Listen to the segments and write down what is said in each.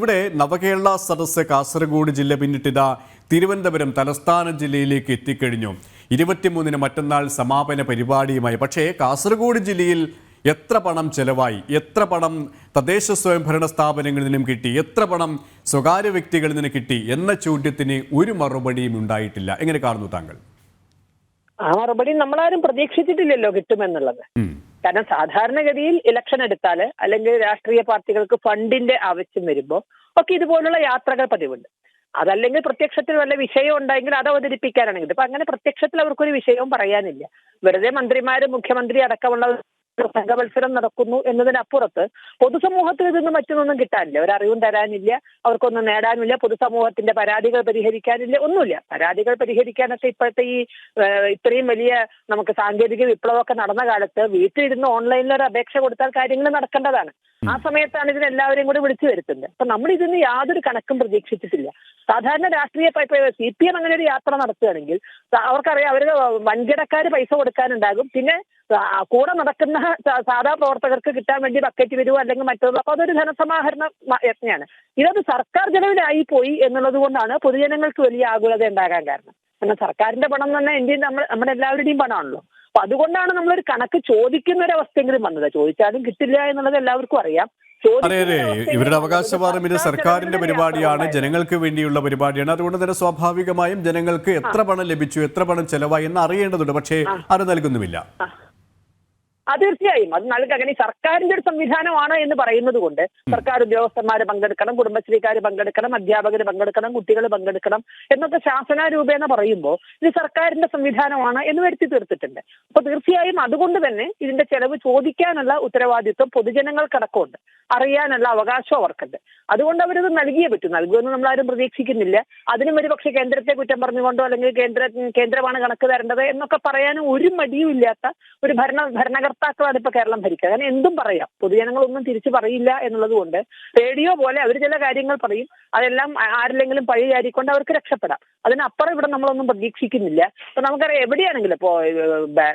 ഇവിടെ നവകേരള സദസ്സ് കാസർഗോഡ് ജില്ല പിന്നിട്ടിത തിരുവനന്തപുരം തലസ്ഥാന ജില്ലയിലേക്ക് എത്തിക്കഴിഞ്ഞു. ഇരുപത്തിമൂന്നിന് മറ്റന്നാൾ സമാപന പരിപാടിയുമായി. പക്ഷേ കാസർഗോഡ് ജില്ലയിൽ എത്ര പണം ചെലവായി? എത്ര പണം തദ്ദേശ സ്വയംഭരണ സ്ഥാപനങ്ങളിൽ നിന്നും കിട്ടി? എത്ര പണം സ്വകാര്യ വ്യക്തികളിൽ നിന്ന് കിട്ടി? എന്ന ചോദ്യത്തിന് ഒരു മറുപടിയും ഉണ്ടായിട്ടില്ല. എങ്ങനെ കാണുന്നു താങ്കൾ? ആ മറുപടി നമ്മളാരും പ്രതീക്ഷിച്ചിട്ടില്ലല്ലോ കിട്ടുമെന്നുള്ളത്. കാരണം സാധാരണഗതിയിൽ ഇലക്ഷൻ എടുത്താൽ അല്ലെങ്കിൽ രാഷ്ട്രീയ പാർട്ടികൾക്ക് ഫണ്ടിന്റെ ആവശ്യം വരുമ്പോൾ ഒക്കെ ഇതുപോലുള്ള യാത്രകൾ പതിവുണ്ട്. അതല്ലെങ്കിൽ പ്രത്യക്ഷത്തിൽ വല്ല വിഷയം ഉണ്ടെങ്കിൽ അത് അവതരിപ്പിക്കാനാണെങ്കിൽ ഇപ്പൊ അങ്ങനെ പ്രത്യക്ഷത്തിൽ അവർക്കൊരു വിഷയവും പറയാനില്ല. വെറുതെ മന്ത്രിമാരും മുഖ്യമന്ത്രി അടക്കമുള്ള സംഘമത്സരം നടക്കുന്നു എന്നതിനപ്പുറത്ത് പൊതുസമൂഹത്തിൽ നിന്ന് മറ്റൊന്നും കിട്ടാനില്ല. ഒരറിവും തരാനില്ല അവർക്കൊന്നും നേടാനില്ല പൊതുസമൂഹത്തിന്റെ പരാതികൾ പരിഹരിക്കാനില്ല ഒന്നുമില്ല. പരാതികൾ പരിഹരിക്കാനൊക്കെ ഇപ്പോഴത്തെ ഈ ഇത്രയും വലിയ നമുക്ക് സാങ്കേതിക വിപ്ലവമൊക്കെ നടന്ന കാലത്ത് വീട്ടിലിരുന്ന് ഓൺലൈനിൽ ഒരു അപേക്ഷ കൊടുത്താൽ കാര്യങ്ങൾ നടക്കേണ്ടതാണ്. ആ സമയത്താണ് ഇതിന് എല്ലാവരെയും കൂടി വിളിച്ചു വരുത്തുന്നത്. അപ്പൊ നമ്മൾ ഇതിന് യാതൊരു കണക്കും പ്രതീക്ഷിച്ചിട്ടില്ല. സാധാരണ രാഷ്ട്രീയ സി പി എം അങ്ങനെ ഒരു യാത്ര നടത്തുകയാണെങ്കിൽ അവർക്കറിയാം അവർ വൻകിടക്കാര് പൈസ കൊടുക്കാനുണ്ടാകും. പിന്നെ കൂടെ നടക്കുന്ന സാധാ പ്രവർത്തകർക്ക് കിട്ടാൻ വേണ്ടി ബക്കറ്റ് വരുമോ അല്ലെങ്കിൽ മറ്റൊന്നും അപ്പൊ അതൊരു ധനസമാഹരണ യജ്ഞയാണ് ഇതത് സർക്കാർ ചെലവിലായി പോയി എന്നുള്ളത് കൊണ്ടാണ് പൊതുജനങ്ങൾക്ക് വലിയ ആകുലത ഉണ്ടാകാൻ കാരണം. കാരണം സർക്കാരിന്റെ പണം തന്നെ എന്റെയും നമ്മൾ നമ്മുടെ എല്ലാവരുടെയും പണമാണല്ലോ. അപ്പൊ അതുകൊണ്ടാണ് നമ്മളൊരു കണക്ക് ചോദിക്കുന്ന ഒരു അവസ്ഥയെങ്കിലും വന്നത്. ചോദിച്ചാലും കിട്ടില്ല എന്നുള്ളത് എല്ലാവർക്കും അറിയാം. അതെ അതെ. ഇവരുടെ അവകാശവാദം ഇത് സർക്കാരിന്റെ പരിപാടിയാണ്. ജനങ്ങൾക്ക് വേണ്ടിയുള്ള പരിപാടിയാണ്. അതുകൊണ്ട് തന്നെ സ്വാഭാവികമായും ജനങ്ങൾക്ക് എത്ര പണം ലഭിച്ചു എത്ര പണം ചെലവായി എന്ന് അറിയേണ്ടതുണ്ട്. പക്ഷേ അത് നൽകുന്നുമില്ല. ആ തീർച്ചയായും. അത് നല്ല അങ്ങനെ സർക്കാരിന്റെ ഒരു സംവിധാനമാണ് എന്ന് പറയുന്നത് കൊണ്ട് സർക്കാർ ഉദ്യോഗസ്ഥന്മാർ പങ്കെടുക്കണം കുടുംബശ്രീക്കാർ പങ്കെടുക്കണം അധ്യാപകർ പങ്കെടുക്കണം കുട്ടികൾ പങ്കെടുക്കണം എന്നൊക്കെ ശാസന രൂപേണ പറയുമ്പോൾ ഇത് സർക്കാരിന്റെ സംവിധാനമാണ് എന്ന് വരുത്തി തീർത്തിട്ടുണ്ട്. അപ്പൊ തീർച്ചയായും അതുകൊണ്ട് തന്നെ ഇതിന്റെ ചെലവ് ചോദിക്കാനുള്ള ഉത്തരവാദിത്വം പൊതുജനങ്ങൾക്കടക്കമുണ്ട്. അറിയാനുള്ള അവകാശം അവർക്കുണ്ട്. അതുകൊണ്ട് അവരത് നൽകിയേ പറ്റൂ. നൽകുമെന്ന് ആരും പ്രതീക്ഷിക്കുന്നില്ല. അതിനും ഒരു പക്ഷേ കേന്ദ്രത്തെ കുറ്റം പറഞ്ഞുകൊണ്ടോ അല്ലെങ്കിൽ കേന്ദ്ര കേന്ദ്രമാണ് കണക്ക് തരേണ്ടത് എന്നൊക്കെ പറയാനും ഒരു മടിയും ഇല്ലാത്ത ഒരു ഭരണ ഭരണകർത്താക്കളാണ് ഇപ്പൊ കേരളം ഭരിക്കുക. അങ്ങനെ എന്തും പറയാം. പൊതുജനങ്ങളൊന്നും തിരിച്ചു പറയില്ല എന്നുള്ളത് കൊണ്ട് റേഡിയോ പോലെ അവർ ചില കാര്യങ്ങൾ പറയും. അതെല്ലാം ആരില്ലെങ്കിലും പഴി ചാരിക്കൊണ്ട് അവർക്ക് രക്ഷപ്പെടാം. അതിനപ്പുറം ഇവിടെ നമ്മളൊന്നും പ്രതീക്ഷിക്കുന്നില്ല. ഇപ്പൊ നമുക്കറിയാം എവിടെയാണെങ്കിലും ഇപ്പോ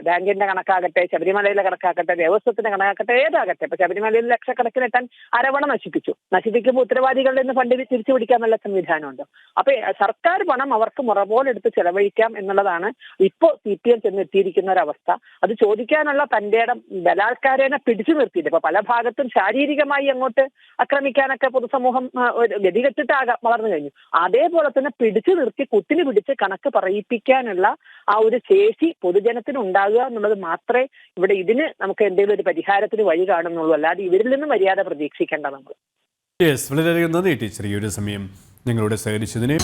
ബാങ്കിന്റെ കണക്കാകട്ടെ ശബരിമലയിലെ കണക്കാകട്ടെ ദേവസ്വത്തിന്റെ കണക്കാകട്ടെ ഏതാകട്ടെ ഇപ്പൊ ശബരിമലയിൽ ലക്ഷക്കണക്കിന് എത്താൻ അരവണ നശിപ്പിച്ചു. നശിപ്പിക്കുമ്പോൾ ഉത്തരവാദികളിൽ നിന്ന് ഫണ്ട് തിരിച്ചു പിടിക്കാന്നുള്ള സംവിധാനമുണ്ട്. അപ്പൊ സർക്കാർ പണം അവർക്ക് മുറപോലെടുത്ത് ചെലവഴിക്കാം എന്നുള്ളതാണ് ഇപ്പോ സി പി എം ഒരു അവസ്ഥ അത് ചോദിക്കാനുള്ള തന്റെ ബലാത്കാരേനെ പിടിച്ചു നിർത്തിയിട്ട് ഇപ്പൊ പല ഭാഗത്തും ശാരീരികമായി അങ്ങോട്ട് ആക്രമിക്കാനൊക്കെ പൊതുസമൂഹം ഗതികെട്ടിട്ട് വളർന്നു കഴിഞ്ഞു. അതേപോലെ തന്നെ പിടിച്ചു നിർത്തി കുത്തിന് പിടിച്ച് കണക്ക് പറയിപ്പിക്കാനുള്ള ആ ഒരു ശേഷി പൊതുജനത്തിന് ഉണ്ടാകുക എന്നുള്ളത് മാത്രമേ ഇവിടെ ഇതിന് നമുക്ക് എന്തെങ്കിലും ഒരു പരിഹാരത്തിന് വഴി കാണുന്നുള്ളൂ. അല്ലാതെ ഇവരിൽ നിന്ന് മര്യാദ പ്രതീക്ഷിക്കേണ്ട നമ്മൾ. വളരെയധികം നന്ദി ടീച്ചർ. ഈ ഒരു സമയം നിങ്ങളോട് സഹകരിച്ചതിന്.